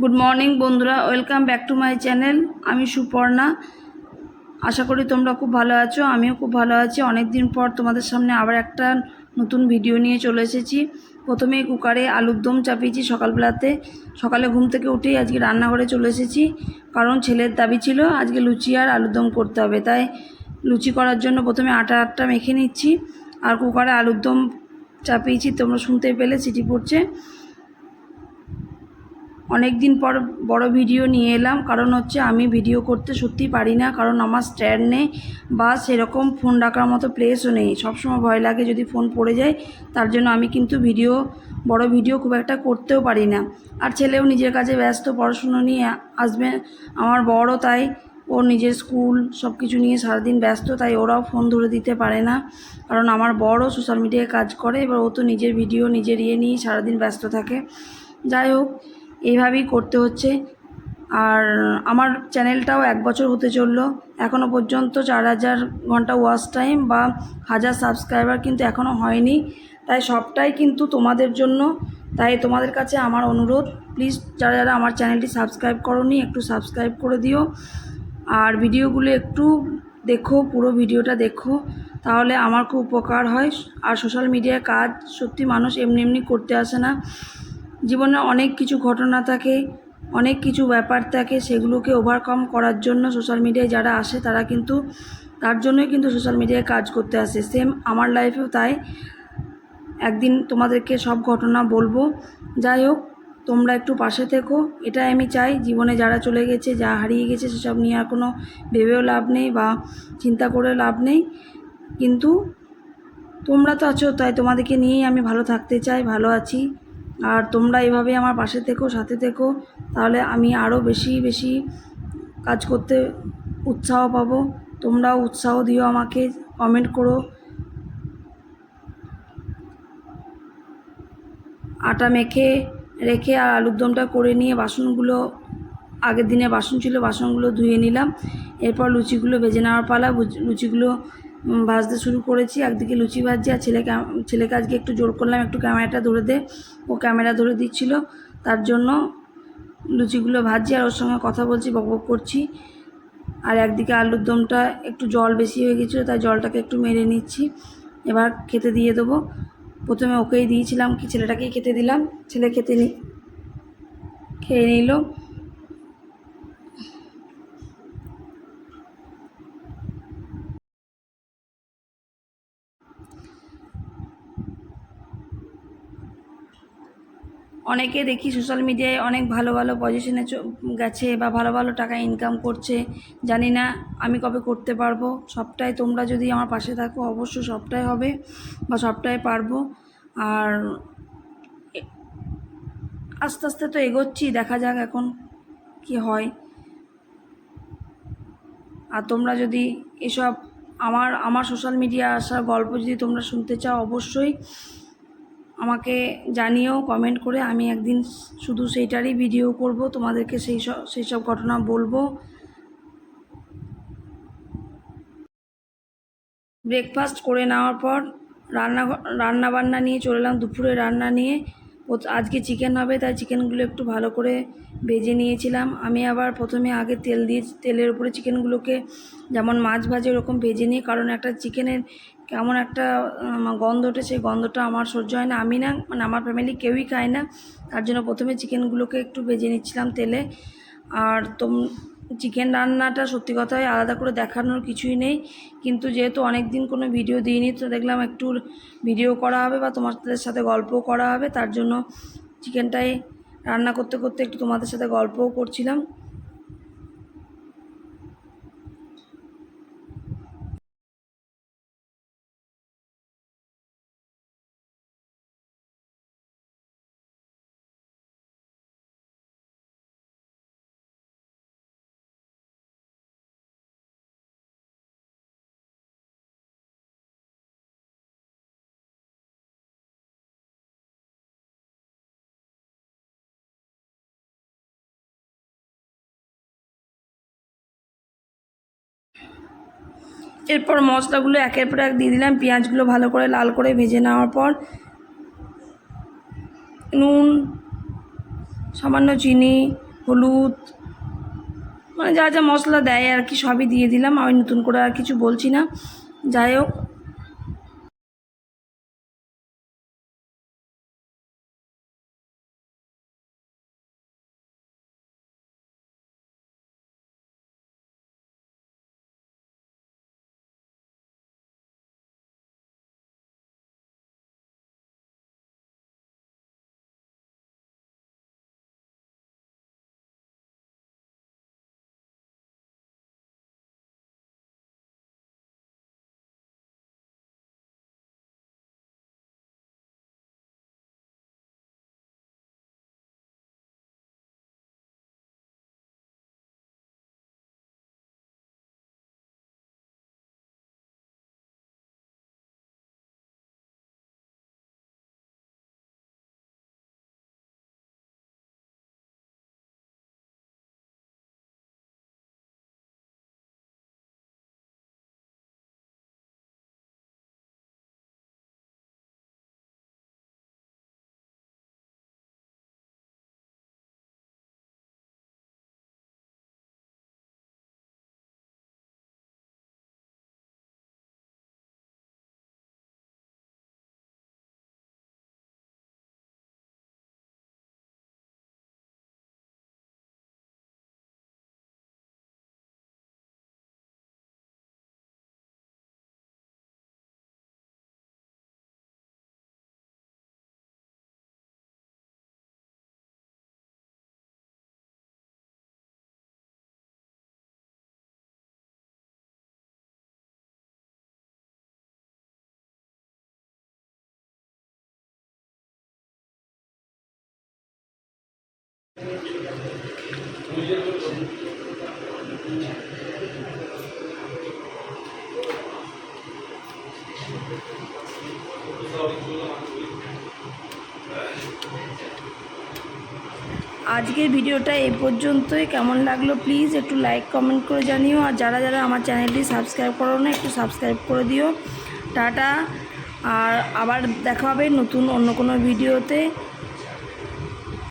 Good morning বন্ধুরা। Welcome back to my channel আমি সুপর্ণা। আশা করি তোমরা খুব ভালো আছো। আমিও খুব ভালো আছি। অনেক দিন পর তোমাদের সামনে আবার একটা নতুন ভিডিও নিয়ে চলে এসেছি। প্রথমেই কুকারে আলুর দম চাপিয়েছি সকালবেলাতে। সকালে ঘুম থেকে উঠেই আজকে রান্নাঘরে চলে এসেছি। কারণ ছেলের দাবি ছিল, আজকে লুচি আর আলুর দম করতে হবে। তাই লুচি করার জন্য প্রথমে আটা আটটা মেখে নিচ্ছি। আর কুকারে আলুর দম চাপিয়েছি, তোমরা শুনতে পেলে, সিটি পড়ছে। অনেক দিন পর বড় ভিডিও নিয়ে এলাম। কারণ হচ্ছে আমি ভিডিও করতে সত্যি পারি না। কারণ আমার স্ট্যান্ড নেই বা সেরকম ফোন রাখার মতো প্লেসও নেই। সবসময় ভয় লাগে যদি ফোন পড়ে যায়। তার জন্য আমি কিন্তু ভিডিও, বড় ভিডিও খুব একটা করতেও পারি না। আর ছেলেও নিজের কাজে ব্যস্ত, পড়াশুনো নিয়ে আসবে। আমার বড় তাই ওর নিজের স্কুল সব কিছু নিয়ে সারাদিন ব্যস্ত, তাই ওরাও ফোন ধরে দিতে পারে না। কারণ আমার বড় সোশ্যাল মিডিয়ায় কাজ করে। এবার ও তো নিজের ভিডিও নিজের ইয়ে নিয়ে সারাদিন ব্যস্ত থাকে। যাই হোক এইভাবেই করতে হচ্ছে। আর আমার চ্যানেলটাও এক বছর হতে চলল। এখনও পর্যন্ত চার হাজার ঘণ্টা ওয়াচ টাইম বা হাজার সাবস্ক্রাইবার কিন্তু এখনও হয়নি। তাই সবটাই কিন্তু তোমাদের জন্য। তাই তোমাদের কাছে আমার অনুরোধ প্লিজ যারা যারা আমার চ্যানেলটি সাবস্ক্রাইব করনি, একটু সাবস্ক্রাইব করে দিও। আর ভিডিওগুলো একটু দেখো, পুরো ভিডিওটা দেখো। তাহলে আমার খুব উপকার হয়। আর সোশ্যাল মিডিয়ায় কাজ সত্যি মানুষ এমনি এমনি করতে আসে না। জীবনে অনেক কিছু ঘটনা থাকে, অনেক কিছু ব্যাপার থাকে সেগুলোকে ওভারকাম করার জন্য সোশ্যাল মিডিয়ায় যারা আসে তারা কিন্তু তার জন্যই কিন্তু সোশ্যাল মিডিয়ায় কাজ করতে আসে। সেম আমার লাইফেও তাই। একদিন তোমাদেরকে সব ঘটনা বলব। যাই হোক, তোমরা একটু পাশে থেকো। এটাই আমি চাই, জীবনে যারা চলে গেছে, যা হারিয়ে গেছে সেসব নিয়ে আর কোনো ভেবেও লাভ নেই বা চিন্তা করে লাভ নেই। কিন্তু তোমরা তো আছো, তাই তোমাদেরকে নিয়েই আমি ভালো থাকতে চাই, ভালো আছি। আর তোমরা এভাবে আমার পাশে থেকো, সাথে থেকো, তাহলে আমি আরও বেশি বেশি কাজ করতে উৎসাহ পাবো। তোমরাও উৎসাহ দিও আমাকে কমেন্ট করো। আটা মেখে রেখে আর আলুর দমটা করে নিয়ে বাসনগুলো, আগের দিনে বাসন ছিল, বাসনগুলো ধুয়ে নিলাম। এরপর লুচিগুলো ভেজে নেওয়ার পালা লুচিগুলো ভাজতে শুরু করেছি, একদিকে লুচি ভাজছি আর ছেলেকে ছেলেকে আজকে একটু জোর করলাম, একটু ক্যামেরাটা ধরে দে, ও ক্যামেরা ধরে দিচ্ছিল, তার জন্য লুচিগুলো ভাজছি আর ওর সঙ্গে কথা বলছি, বক বক করছি, আর একদিকে আলুর দমটা একটু জল বেশি হয়ে গেছিল, তাই জলটাকে একটু মেরে নিচ্ছি, এবার খেতে দিয়ে দেবো, প্রথমে ওকেই দিয়েছিলাম কি ছেলেটাকেই খেতে দিলাম, ছেলে খেতে নি, খেয়ে নিল অনেকে দেখি সোশ্যাল মিডিয়ায় অনেক ভালো ভালো পজিশনে গেছে বা ভালো ভালো টাকা ইনকাম করছে। জানি না আমি কবে করতে পারব। সবটাই তোমরা যদি আমার পাশে থাকো, অবশ্যই সবটাই হবে বা সবটাই পারব। আর আস্তে আস্তে তো এগোচ্ছি, দেখা যাক এখন কি হয়। আর তোমরা যদি এসব আমার আমার সোশ্যাল মিডিয়া আসার গল্প যদি তোমরা শুনতে চাও, অবশ্যই আমাকে জানিয়েও কমেন্ট করে আমি একদিন শুধু সেইটারই ভিডিও করব, তোমাদেরকে সেই সব সেই সব ঘটনা বলব। ব্রেকফাস্ট করে নেওয়ার পর রান্না রান্না বান্না নিয়ে চলে এলাম, দুপুরে রান্না নিয়ে। আজকে চিকেন হবে, তাই চিকেনগুলো একটু ভালো করে ভেজে নিয়েছিলাম। আমি আবার প্রথমে আগে তেল দিয়ে, তেলের উপরে চিকেনগুলোকে যেমন মাছ ভাজে ওরকম ভেজে নিই, কারণ একটা চিকেনের কেমন একটা গন্ধ ওঠে, সেই গন্ধটা আমার সহ্য হয় না। আমি না মানে আমার ফ্যামিলি কেউই খায় না, তার জন্য প্রথমে চিকেনগুলোকে একটু ভেজে নিচ্ছিলাম তেলে। আর তোম চিকেন রান্নাটা সত্যি কথায় আলাদা করে দেখানোর কিছুই নেই। কিন্তু যেহেতু অনেক দিন কোনো ভিডিও দিইনি, তো দেখলাম একটু ভিডিও করা হবে বা তোমাদের সাথে গল্প করা হবে। তার জন্য চিকেনটাই রান্না করতে করতে একটু তোমাদের সাথে গল্পও করছিলাম। এরপর মশলাগুলো একের পর এক দিয়ে দিলাম। পেঁয়াজগুলো ভালো করে লাল করে ভেজে নেওয়ার পর নুন, সামান্য চিনি, হলুদ মানে যা যা মশলা দেয় আর কি সবই দিয়ে দিলাম। আমি নতুন করে আর কিছু বলছি না। যাই হোক আজকের ভিডিওটা এই পর্যন্তই। কেমন লাগল প্লিজ একটু লাইক কমেন্ট করে জানিও। আর যারা যারা আমার চ্যানেলটি সাবস্ক্রাইব করো না, একটু সাবস্ক্রাইব করে দিও। টাটা। আর আবার দেখা হবে নতুন অন্য কোনো ভিডিওতে